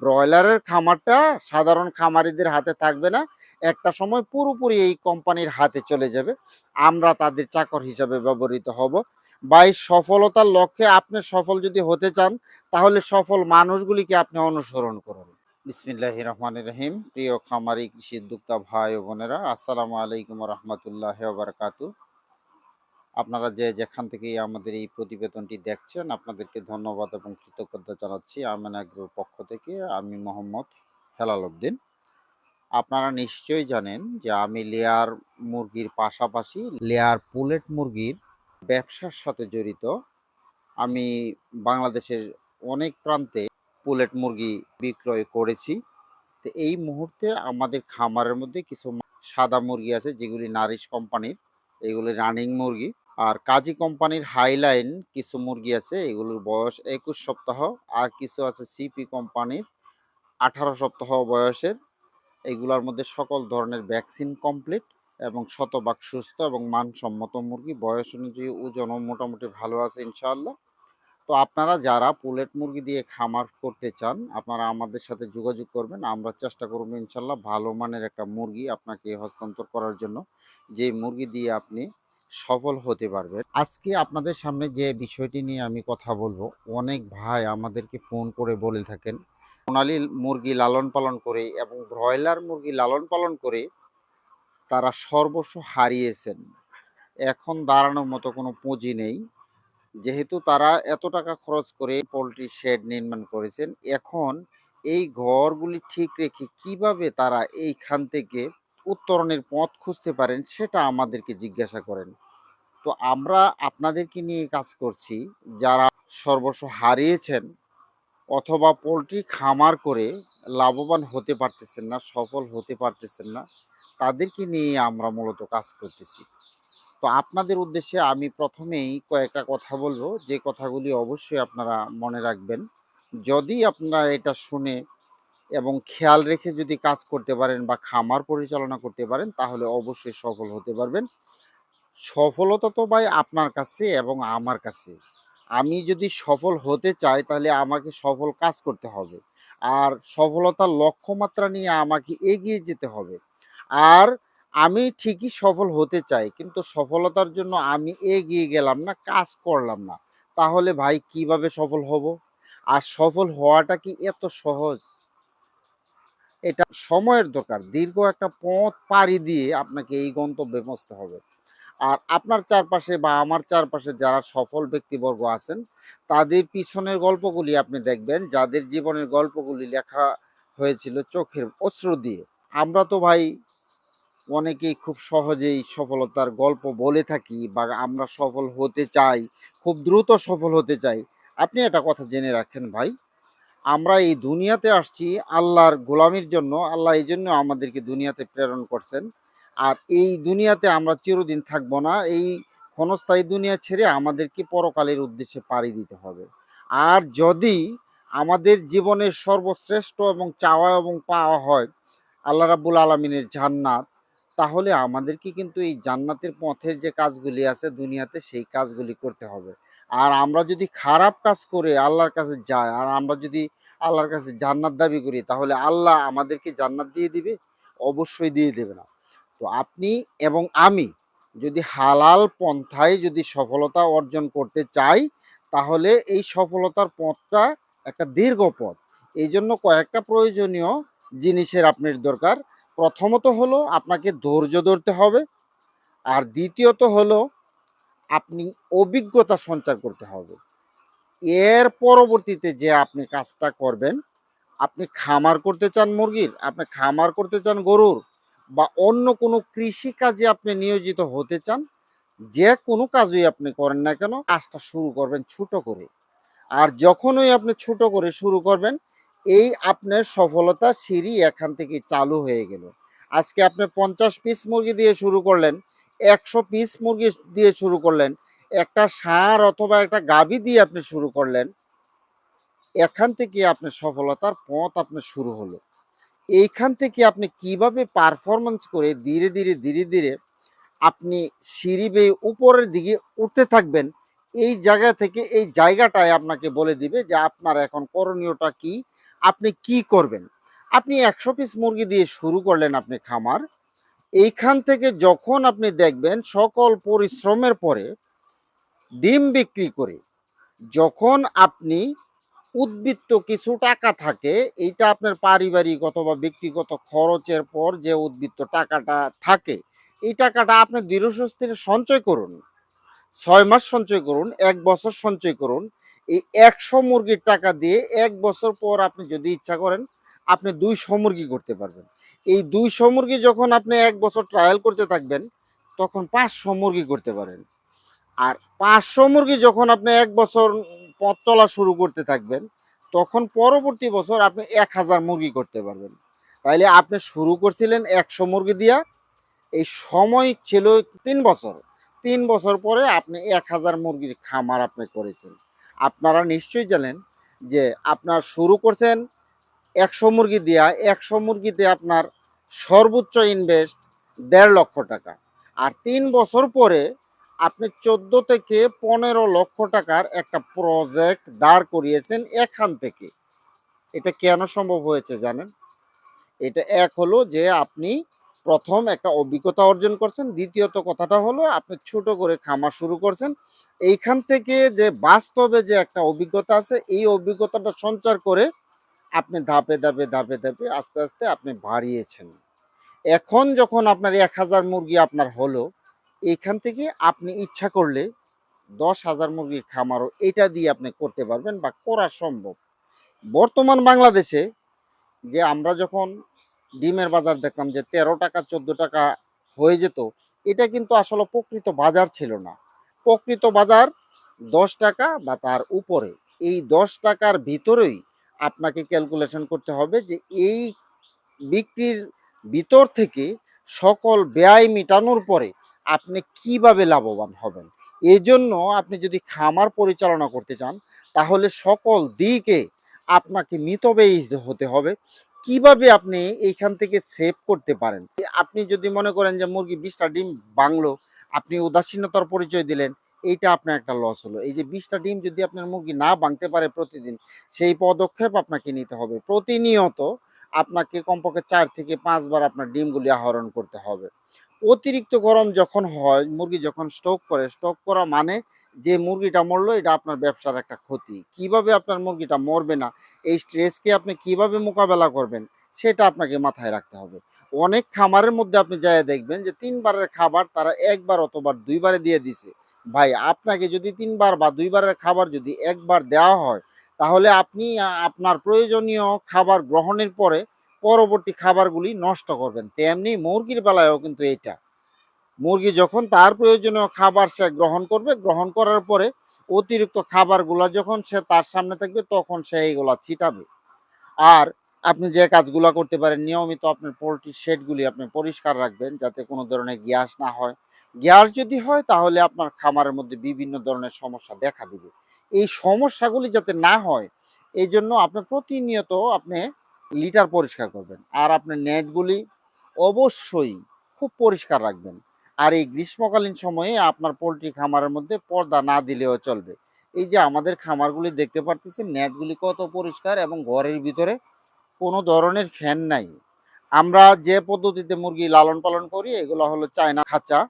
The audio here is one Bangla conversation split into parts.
ব্রয়লারের খামারটা সাধারণ খামারিদের হাতে থাকবে না। একটা সময় পুরোপুরি এই কোম্পানির হাতে চলে যাবে। আমরা তাদের চাকর হিসাবে ব্যবহৃত হব। বা এই সফলতার লক্ষ্যে আপনি সফল যদি হতে চান, তাহলে সফল মানুষগুলিকে আপনি অনুসরণ করুন। বিসমিল্লাহ রহমান রহিম। প্রিয় খামারি কৃষি উদ্যোক্তা ভাই ও বোনেরা, আসসালামু আলাইকুম রহমতুল্লাহ বারকাতু আপনারা যে যেখান থেকে আমাদের এই প্রতিবেদনটি দেখছেন, আপনাদেরকে ধন্যবাদ এবং কৃতজ্ঞতা জানাচ্ছি। আমেন পক্ষ থেকে আমি মোহাম্মদ হেলাল উদ্দিন। আপনারা নিশ্চয়ই জানেন যে আমি লেয়ার মুরগির পাশাপাশি লেয়ার পুলেট মুরগির ব্যবসার সাথে জড়িত। আমি বাংলাদেশের অনেক প্রান্তে পুলেট মুরগি বিক্রয় করেছি। তো এই মুহূর্তে আমাদের খামারের মধ্যে কিছু সাদা মুরগি আছে, যেগুলি নারিশ কোম্পানির, এগুলি রানিং মুরগি। আর কাজী কোম্পানির হাইলাইন কিছু মুরগি আছে, এগুলোর বয়স একুশ সপ্তাহ, আর কিছু আছে সিপি কোম্পানির আঠারো সপ্তাহ বয়সের। এগুলোর মধ্যে সকল ধরনের ভ্যাকসিন কমপ্লিট এবং শতভাগ সুস্থ এবং মানসম্মত মুরগি। বয়স অনুযায়ী ওজনও মোটামুটি ভালো আছে ইনশাআল্লাহ। তো আপনারা যারা পুলেট মুরগি দিয়ে খামার করতে চান, আপনারা আমাদের সাথে যোগাযোগ করবেন। আমরা চেষ্টা করব ইনশাল্লাহ ভালো মানের একটা মুরগি আপনাকে হস্তান্তর করার জন্য। যে মুরগি দিয়ে আপনি সফল হতে পারবেন আজকে আপনাদের সামনে যে বিষয়টি নিয়ে আমি কথা বলব, অনেক ভাই আমাদেরকে ফোন করে বলে থাকেন, সোনালি মুরগি লালন পালন করে এবং ব্রয়লার মুরগি লালন পালন করে তারা সর্বস্ব হারিয়েছেন। এখন দাঁড়ানোর মতো কোনো পুঁজি নেই। যেহেতু তারা এত টাকা খরচ করে পোলট্রি শেড নির্মাণ করেছেন, এখন এই ঘরগুলি ঠিক রেখে কীভাবে তারা এইখান থেকে উত্তরণের পথ খুঁজতে পারেন, সেটা আমাদেরকে জিজ্ঞাসা করেন। তো আমরা আপনাদেরকে নিয়ে কাজ করছি, যারা সর্বস্ব হারিয়েছেন অথবা পোলট্রি খামার করে লাভবান হতে পারতেছেন না, সফল হতে পারতেছেন না, তাদেরকে নিয়ে আমরা মূলত কাজ করতেছি। তো আপনাদের উদ্দেশ্যে আমি প্রথমেই কয়েকটা কথা বলব, যে কথাগুলি অবশ্যই আপনারা মনে রাখবেন। যদি আপনারা এটা শুনে এবং খেয়াল রেখে যদি কাজ করতে পারেন বা খামার পরিচালনা করতে পারেন, তাহলে অবশ্যই সফল হতে পারবেন। সফলতা তো ভাই আপনার কাছে এবং আমার কাছে। আমি যদি সফল হতে চাই, তাহলে আমাকে সফল কাজ করতে হবে। আর সফলতার লক্ষ্যমাত্রা নিয়ে আমাকে এগিয়ে যেতে হবে। আর আমি ঠিকই সফল হতে চাই, কিন্তু সফলতার জন্য আমি এগিয়ে গেলাম না, কাজ করলাম না। তাহলে ভাই কীভাবে সফল হব? আর সফল হওয়াটা কি এত সহজ? এটা সময়ের দরকার। দীর্ঘ একটা পথ পাড়ি দিয়ে আপনাকে এই গন্তব্যে পৌঁছতে হবে। আর আপনার চারপাশে বা আমার চারপাশে যারা সফল ব্যক্তিবর্গ আছেন, তাদের পিছনের গল্পগুলি আপনি দেখবেন, যাদের জীবনের গল্পগুলি লেখা হয়েছিল চোখের অশ্রু দিয়ে। আমরা তো ভাই অনেকেই খুব সহজেই সফলতার গল্প বলে থাকি বা আমরা সফল হতে চাই, খুব দ্রুত সফল হতে চাই। আপনি একটা কথা জেনে রাখেন ভাই আমরা এই দুনিয়াতে আসছি আল্লাহর গোলামির জন্য, আল্লাহ এই জন্য আমাদেরকে দুনিয়াতে প্রেরণ করছেন। আর এই দুনিয়াতে আমরা চিরদিন থাকব না, এই ক্ষণস্থায়ী দুনিয়া ছেড়ে আমাদেরকে পরকালের উদ্দেশ্যে পাড়ি দিতে হবে। আর যদি আমাদের জীবনের সর্বশ্রেষ্ঠ এবং চাওয়া এবং পাওয়া হয় আল্লাহ রাব্বুল আলমিনের জান্নাত, তাহলে আমাদেরকে কিন্তু এই জান্নাতের পথের যে কাজগুলি আছে দুনিয়াতে সেই কাজগুলি করতে হবে। আর আমরা যদি খারাপ কাজ করে আল্লাহর কাছে যাই, আর আমরা যদি আল্লাহর কাছে জান্নাত দাবি করি, তাহলে আল্লাহ আমাদেরকে জান্নাত দিয়ে দিবে? অবশ্যই দিয়ে দেবে না। তো আপনি এবং আমি যদি হালাল পন্থায় যদি সফলতা অর্জন করতে চাই, তাহলে এই সফলতার পথটা একটা দীর্ঘ পথ। এই জন্য কয়েকটা প্রয়োজনীয় জিনিসের আপনার দরকার। প্রথমত হলো আপনাকে ধৈর্য ধরতে হবে। আর দ্বিতীয়ত হলো আপনি অভিজ্ঞতা সঞ্চার করতে হবে। এর পরবর্তীতে যে আপনি কাজটা করবেন, আপনি খামার করতে চান মুরগির, আপনি খামার করতে চান গরুর, বা অন্য কোনো কৃষি কাজে আপনি নিয়োজিত হতে চান, যে কোনো কাজই আপনি করেন না কেন, কাজটা শুরু করবেন ছোট করে। আর যখনই আপনি ছোট করে শুরু করবেন, এই আপনার সফলতা সিঁড়ি এখান থেকে চালু হয়ে গেল। আজকে আপনি পঞ্চাশ পিস মুরগি দিয়ে শুরু করলেন একশো পিস মুরগি দিয়ে শুরু করলেন। একটা ষাঁড় অথবা একটা গাভী দিয়ে আপনি শুরু করলেন। এখান থেকে আপনার সফলতার পথ আপনার শুরু হলো। এইখান থেকে আপনি কীভাবে পারফরমেন্স করে ধীরে ধীরে ধীরে ধীরে আপনি সিঁড়ি বেয়ে উপরের দিকে উঠতে থাকবেন, এই জায়গা থেকে এই জায়গাটায় আপনাকে বলে দিবে যে আপনার এখন করণীয়টা কি, আপনি কি করবেন। আপনি একশো পিস মুরগি দিয়ে শুরু করলেন আপনি খামার। এইখান থেকে যখন আপনি দেখবেন সকল পরিশ্রমের পরে ডিম বিক্রি করে, যখন আপনি উদ্বৃত্ত কিছু টাকা থাকে, এইটা আপনার পারিবারিক অথবা ব্যক্তিগত খরচের পর যে উদ্বৃত্ত টাকাটা থাকে, এই টাকাটা আপনি দৃঢ়স্বস্তির সঞ্চয় করুন। ছয় মাস সঞ্চয় করুন, এক বছর সঞ্চয় করুন, এই একশো মুরগির টাকা দিয়ে এক বছর পর আপনি যদি ইচ্ছা করেন আপনি দুইশো মুরগি করতে পারবেন। এই দুইশো মুরগি যখন আপনি এক বছর ট্রায়াল করতে থাকবেন, তখন পাঁচশো মুরগি করতে পারেন। আর পাঁচশো মুরগি যখন আপনি এক বছর পথ চলা শুরু করতে থাকবেন, তখন পরবর্তী বছর আপনি এক হাজার মুরগি করতে পারবেন। তাইলে আপনি শুরু করছিলেন একশো মুরগি দিয়া, এই সময় ছিল তিন বছর। তিন বছর পরে আপনি এক হাজার মুরগির খামার আপনি করেছেন। আপনারা নিশ্চয়ই জানেন যে আপনার শুরু করছেন একশো মুরগি দিয়া, একশো মুরগিতে আপনার সর্বোচ্চ ইনভেস্ট দেড় লক্ষ টাকা। আর তিন বছর পরে আপনি চোদ্দ থেকে পনেরো লক্ষ টাকার একটা প্রজেক্ট দাঁড় করিয়েছেন এখান থেকে। এটা কেন সম্ভব হয়েছে জানেন? এটা এক হলো যে আপনি প্রথম একটা অভিজ্ঞতা অর্জন করছেন, দ্বিতীয়ত কথাটা হলো আপনি ছোট করে খামার শুরু করছেন। এইখান থেকে যে বাস্তবে যে একটা অভিজ্ঞতা আছে, এই অভিজ্ঞতাটা সঞ্চার করে আপনি ধাপে ধাপে ধাপে ধাপে আস্তে আস্তে আপনি বাড়িয়েছেন। এখন যখন আপনার এক হাজার মুরগি আপনার হলো, এখান থেকে আপনি ইচ্ছা করলে দশ হাজার মুরগির খামারও এটা দিয়ে আপনি করতে পারবেন বা করা সম্ভব। বর্তমান বাংলাদেশে যে আমরা যখন ডিমের বাজার দেখলাম যে তেরো টাকা, চোদ্দ টাকা হয়ে যেত, এটা কিন্তু আসলে প্রকৃত বাজার ছিল না। প্রকৃত বাজার দশ টাকা বা তার উপরে। এই দশ টাকার ভিতরেই আপনাকে ক্যালকুলেশন করতে হবে যে এই বিক্রির ভিতর থেকে সকল ব্যয় মেটানোর পরে আপনি কীভাবে লাভবান হবেন। এই জন্য আপনি যদি খামার পরিচালনা করতে চান, তাহলে সকল দিকে আপনাকে মিতব্যয়ী হতে হবে। কীভাবে আপনি এইখান থেকে সেভ করতে পারেন? আপনি যদি মনে করেন যে মুরগি বিশটা ডিম বাংলো আপনি উদাসীনতার পরিচয় দিলেন এইটা আপনার একটা লস হলো। এই যে বিশটা ডিম যদি আপনার মুরগি না ভাঙতে পারে প্রতিদিন, সেই পদক্ষেপ আপনাকে নিতে হবে। প্রতিনিয়ত আপনাকে কমপক্ষে চার থেকে পাঁচবার আপনার ডিমগুলি আহরণ করতে হবে। অতিরিক্ত গরম যখন হয়, মুরগি যখন স্টক করে স্টক করা মানে যে মুরগিটা মরলো, এটা আপনার ব্যবসার একটা ক্ষতি। কীভাবে আপনার মুরগিটা মরবে না, এই স্ট্রেসকে আপনি কীভাবে মোকাবেলা করবেন, সেটা আপনাকে মাথায় রাখতে হবে। অনেক খামারের মধ্যে আপনি যায় দেখবেন যে তিনবারের খাবার তারা একবার অথবা দুইবারে দিয়ে দিছে। ভাই, আপনাকে যদি তিনবার বা দুইবারের খাবার যদি একবার দেওয়া হয়, তাহলে আপনি আপনার প্রয়োজনীয় খাবার গ্রহণের পরে পরবর্তী খাবারগুলি নষ্ট করবেন। তেমনি মুরগির বেলায়ও কিন্তু এটা মুরগি যখন তার প্রয়োজনীয় খাবার সে গ্রহণ করবে, গ্রহণ করার পরে অতিরিক্ত খাবারগুলো যখন সে তার সামনে থাকবে, তখন সে এইগুলা ছিটাবে। আর আপনি যে কাজগুলো করতে পারেন, নিয়মিত আপনার পোলট্রির শেডগুলি আপনি পরিষ্কার রাখবেন, যাতে কোনো ধরনের গ্যাস না হয়। গ্যাস যদি হয়, তাহলে আপনার খামারের মধ্যে বিভিন্ন ধরনের সমস্যা দেখা দিবে। এই সমস্যাগুলি যাতে না হয়, এই জন্য আপনার প্রতিনিয়ত আপনি লিটার পরিষ্কার করবেন। আর আপনার নেটগুলি অবশ্যই খুব পরিষ্কার রাখবেন। আর এই গ্রীষ্মকালীন সময়ে আপনার পোলট্রি খামারের মধ্যে পর্দা না দিলেও চলবে। এই যে আমাদের খামারগুলি দেখতে পারতেছেন, নেটগুলি কত পরিষ্কার এবং ঘরের ভিতরে কোনো ধরনের ফ্যান নাই। আমরা যে পদ্ধতিতে মুরগি লালন পালন করি, এগুলো হলো চায়না খাঁচা।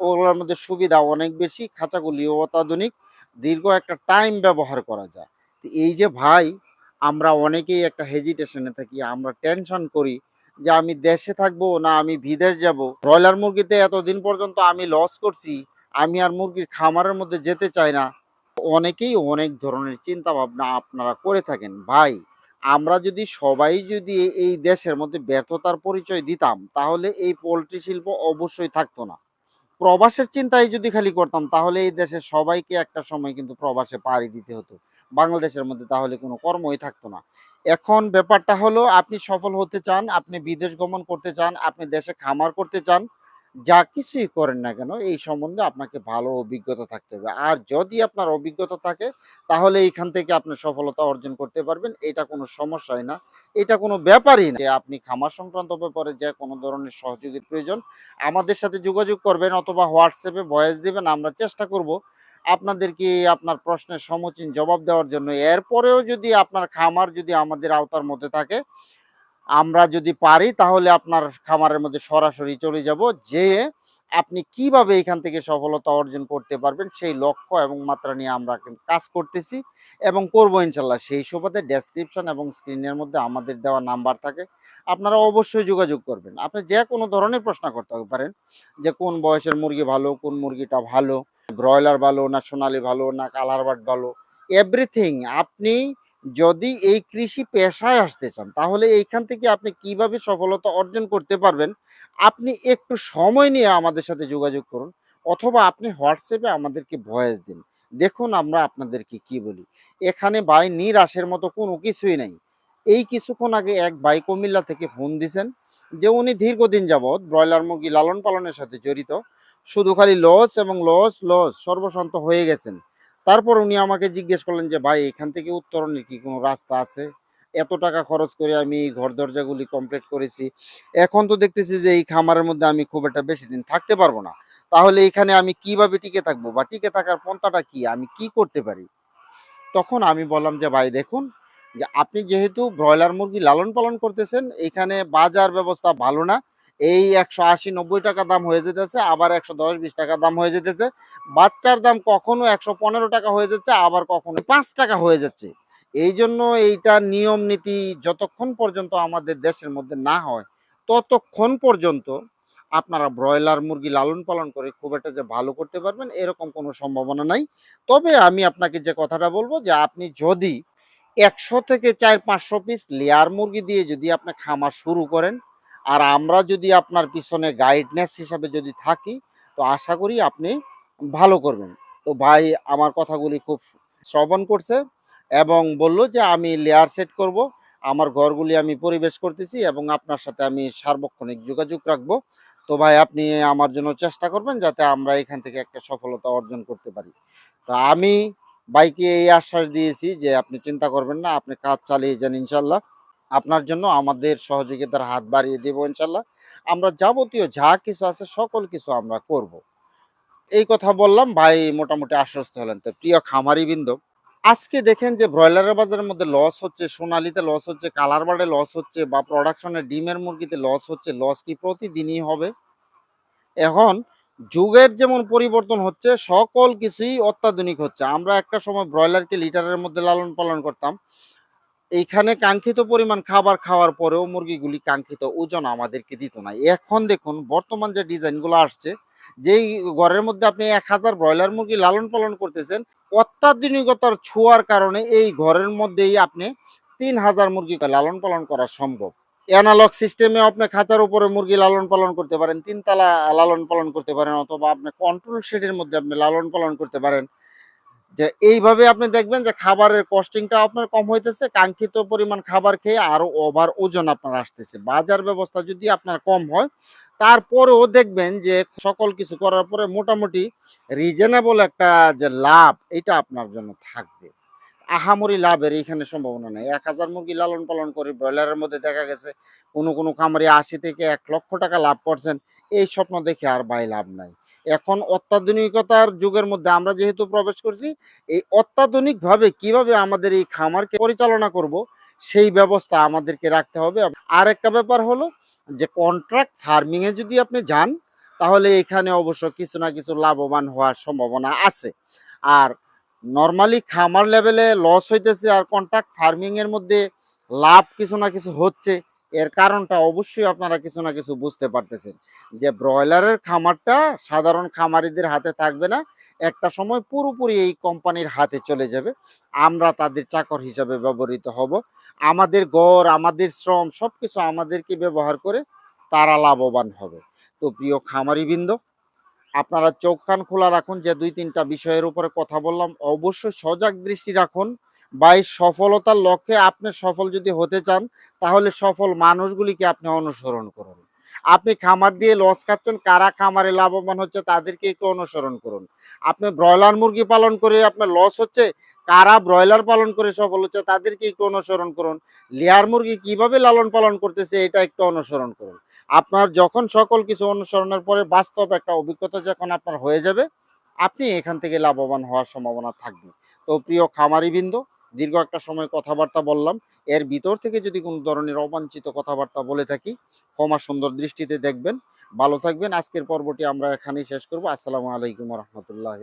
ওগুলোর মধ্যে সুবিধা অনেক বেশি, খাঁচাগুলিও অত্যাধুনিক, দীর্ঘ একটা টাইম ব্যবহার করা যায়। এই যে ভাই, আমরা অনেকেই একটা হেজিটেশনে থাকি, আমরা টেনশন করি যে আমি দেশে থাকব না আমি বিদেশ যাব। ব্রয়লার মুরগিতে এতদিন পর্যন্ত আমি লস করছি, আমি আর মুরগির খামারের মধ্যে যেতে চাই না। অনেকেই অনেক ধরনের চিন্তা ভাবনা আপনারা করে থাকেন। ভাই, আমরা যদি সবাই যদি এই দেশের মধ্যে ব্যর্থতার পরিচয় দিতাম, তাহলে এই পোলট্রি শিল্প অবশ্যই থাকতো না। প্রবাসের চিন্তাই যদি খালি করতাম, তাহলে এই দেশে সবাইকে একটা সময় কিন্তু প্রবাসে পাড়ি দিতে হতো। বাংলাদেশের মধ্যে তাহলে কোনো কর্মই থাকতো না। এখন ব্যাপারটা হলো, আপনি সফল হতে চান, আপনি বিদেশ গমন করতে চান, আপনি দেশে খামার করতে চান যা কিছুই করেন না কেন এই সম্বন্ধে আপনাকে ভালো অভিজ্ঞতা থাকতে হবে। আর যদি আপনার অভিজ্ঞতা থাকে তাহলে এইখান থেকে আপনি সফলতা অর্জন করতে পারবেন। এটা কোনো সমস্যাই না। এটা কোনো ব্যাপারই না আপনি খামার সংক্রান্ত ব্যাপারে যে কোনো ধরনের সহযোগীর প্রয়োজন আমাদের সাথে যোগাযোগ করবেন অথবা হোয়াটসঅ্যাপে ভয়েস দেবেন আমরা চেষ্টা করব আপনাদেরকে আপনার প্রশ্নের সমুচীন জবাব দেওয়ার জন্য। এরপরেও যদি আপনার খামার যদি আমাদের আওতার মধ্যে থাকে, আমরা যদি পারি তাহলে আপনার খামারের মধ্যে সরাসরি চলে যাব। যেয়ে আপনি কীভাবে এখান থেকে সফলতা অর্জন করতে পারবেন সেই লক্ষ্য এবং মাত্রা নিয়ে আমরা কাজ করতেছি এবং করব ইনশাল্লাহ। সেই সুবাদে ডেসক্রিপশন এবং স্ক্রিনের মধ্যে আমাদের দেওয়া নাম্বার থাকে। আপনারা অবশ্যই যোগাযোগ করবেন। আপনি যে কোনো ধরনের প্রশ্ন করতে পারেন যে কোন বয়সের মুরগি ভালো, কোন মুরগিটা ভালো, ব্রয়লার ভালো না সোনালি ভালো না কালার বার্ড ভালো, এভরিথিং আপনি যদি এই কৃষি পেশায় আসতে চান তাহলে এইখান থেকে আপনি কীভাবে সফলতা অর্জন করতে পারবেন, আপনি একটু সময় নিয়ে আমাদের সাথে যোগাযোগ করুন অথবা আপনি হোয়াটসঅ্যাপে আমাদেরকে ভয়েস দিন। দেখুন আমরা আপনাদেরকে কি বলি। এখানে ভাই নিরাশের মতো কোনো কিছুই নাই। এই কিছুক্ষণ আগে এক ভাই কুমিল্লা থেকে ফোন দিছেন যে উনি দীর্ঘদিন যাবৎ ব্রয়লার মুরগি লালন পালনের সাথে জড়িত। শুধু খালি লস এবং লস, লস সর্বশান্ত হয়ে গেছেন। তারপর উনি আমাকে জিজ্ঞেস করলেন যে, "ভাই এখান থেকে উত্তরণের কি কোনো রাস্তা আছে? এত টাকা খরচ করে আমি এই ঘর দরজাগুলি কমপ্লিট করেছি। এখন তো দেখতেছি যে এই খামারের মধ্যে আমি খুব একটা বেশি দিন থাকতে পারব না। তাহলে এখানে আমি কীভাবে টিকে থাকব বা টিকে থাকার পন্থাটা কি? আমি কি করতে পারি?" তখন আমি বললাম যে, "ভাই দেখুন, যে আপনি যেহেতু ব্রয়লার মুরগি লালন পালন করতেছেন, এখানে বাজার ব্যবস্থা ভালো না। এই ৳১৮০-৯০ দাম হয়ে যেতেছে, আবার ৳১১০-২০ দাম হয়ে যেতেছে। বাচ্চার দাম কখনো ৳১১৫ হয়ে যাচ্ছে, আবার কখনো পাঁচ টাকা হয়ে যাচ্ছে। এইজন্য এইটার নিয়ম নীতি যতক্ষণ পর্যন্ত আমাদের দেশের মধ্যে না হয়, ততক্ষণ পর্যন্ত আপনারা ব্রয়লার মুরগি লালন পালন করে খুব একটা যে ভালো করতে পারবেন এরকম কোনো সম্ভাবনা নাই। তবে আমি আপনাকে যে কথাটা বলব যে আপনি যদি ১০০ থেকে ৪-৫০০ পিস লেয়ার মুরগি দিয়ে যদি আপনি খামার শুরু করেন, আর আমরা যদি আপনার পিছনে গাইডনেস হিসাবে যদি থাকি, তো আশা করি আপনি ভালো করবেন। তো ভাই আমার কথাগুলি খুব শ্রবণ করছে এবং বলল যে, "আমি লেয়ার সেট করব। আমার ঘরগুলি আমি পরিবেশ করতেছি এবং আপনার সাথে আমি সার্বক্ষণিক যোগাযোগ রাখব। তো ভাই আপনি আমার জন্য চেষ্টা করবেন যাতে আমরা এখান থেকে একটা সফলতা অর্জন করতে পারি।" তো আমি ভাইকে এই আশ্বাস দিয়েছি যে, "আপনি চিন্তা করবেন না। আপনি কাজ চালিয়ে যান ইনশাল্লাহ। আপনার জন্য আমাদের সহযোগিতার হাত বাড়িয়ে দেব ইনশাল্লাহ। আমরা যাবতীয় যা কিছু আছে সকল কিছু আমরা করব।" এই কথা বললাম, ভাই মোটামুটি আশ্বস্ত হলেন। তো প্রিয় খামারিবৃন্দ, আজকে দেখেন যে ব্রয়লারের বাজারের মধ্যে লস হচ্ছে, সোনালিতে লস হচ্ছে, কালার বার্ডে লস হচ্ছে বা প্রোডাকশনের ডিমের মুরগিতে লস হচ্ছে। লস কি প্রতিদিনই হবে? এখন যুগের যেমন পরিবর্তন হচ্ছে, সকল কিছুই অত্যাধুনিক হচ্ছে। আমরা একটা সময় ব্রয়লারকে লিটারের মধ্যে লালন পালন করতাম। এইখানে কাঙ্ক্ষিত পরিমাণ খাবার খাওয়ার পরেও মুরগিগুলি কাঙ্ক্ষিত ওজন আমাদেরকে দিত না। এখন দেখুন বর্তমান যে ডিজাইনগুলো আসছে, যেই ঘরের মধ্যে আপনি ১০০০ ব্রয়লার মুরগি লালন পালন করতেছেন, অত্যাধুনিকতার ছোঁয়ার কারণে এই ঘরের মধ্যেই আপনি ৩০০০ মুরগিকে লালন পালন করা সম্ভব। এনালগ সিস্টেমে আপনি খাঁচার উপরে মুরগি লালন পালন করতে পারেন, ৩ তালা লালন পালন করতে পারেন অথবা আপনি কন্ট্রোল শেডের মধ্যে আপনি লালন পালন করতে পারেন। যে এইভাবে আপনি দেখবেন যে খাবারের কস্টিংটা আপনার কম হইতেছে, কাঙ্ক্ষিত পরিমাণ খাবার খেয়ে আরও ওভার ওজন আপনার আসতেছে। বাজার ব্যবস্থা যদি আপনার কম হয়, তারপরেও দেখবেন যে সকল কিছু করার পরে মোটামুটি রিজনেবল একটা যে লাভ, এটা আপনার জন্য থাকবে। আহামরি লাভের এইখানে সম্ভাবনা নাই। ১০০০ মুরগি লালন পালন করে ব্রয়লারের মধ্যে দেখা গেছে কোনো, কোনো খামারি ৮০ থেকে এক লক্ষ টাকা লাভ করছেন। এই স্বপ্ন দেখে আর ভাই লাভ নাই। এখন অত্যাধুনিকতার যুগের মধ্যে আমরা যেহেতু প্রবেশ করছি, এই অত্যাধুনিকভাবে কীভাবে আমাদের এই খামারকে পরিচালনা করব, সেই ব্যবস্থা আমাদেরকে রাখতে হবে। আর একটা ব্যাপার হলো যে কন্ট্রাক্ট ফার্মিং এ যদি আপনি যান, তাহলে এখানে অবশ্য কিছু না কিছু লাভবান হওয়ার সম্ভাবনা আছে। আর নরমালি খামার লেভেলে লস হইতেছে আর কন্ট্রাক্ট ফার্মিং এর মধ্যে লাভ কিছু না কিছু হচ্ছে। এর কারণটা অবশ্যই আপনারা কিছু না কিছু বুঝতে পারতেছেন। যে ব্রয়লারের খামারটা সাধারণ খামারিদের হাতে থাকবে না। একটা সময় পুরোপুরি এই কোম্পানির হাতে চলে যাবে। আমরা তাদের চাকর হিসাবে ব্যবহৃত হব। আমাদের গড়, আমাদের শ্রম সব কিছু আমাদেরকে ব্যবহার করে তারা লাভবান হবে। তো প্রিয় খামারিবৃন্দ, আপনারা চোখ কান খোলা রাখুন যে দুই তিনটা বিষয়ের উপরে কথা বললাম। অবশ্যই সজাগ দৃষ্টি রাখুন। ভাই সফলতার লক্ষ্যে আপনি সফল যদি হতে চান, তাহলে সফল মানুষগুলিকে আপনি অনুসরণ করুন। আপনি খামার দিয়ে লস খাচ্ছেন, কারা খামারে লাভবান হচ্ছে তাদেরকে একটু অনুসরণ করুন। আপনি ব্রয়লার মুরগি পালন করে আপনার লস হচ্ছে, কারা ব্রয়লার পালন করে সফল হচ্ছে তাদেরকে একটু অনুসরণ করুন। লেয়ার মুরগি কীভাবে লালন পালন করতেছে এটা একটু অনুসরণ করুন। আপনার যখন সকল কিছু অনুসরণের পরে বাস্তব একটা অভিজ্ঞতা যখন আপনার হয়ে যাবে, আপনি এখান থেকে লাভবান হওয়ার সম্ভাবনা থাকবে তো প্রিয় খামারিবৃন্দ দীর্ঘ একটা সময় কথাবার্তা বললাম। এর ভিতর থেকে যদি কোনো ধরনের অবাঞ্ছিত কথাবার্তা বলে থাকি, ক্ষমা সুন্দর দৃষ্টিতে দেখবেন। ভালো থাকবেন। আজকের পর্বটি আমরা এখানেই শেষ করব। আসসালামু আলাইকুম রহমতুল্লাহ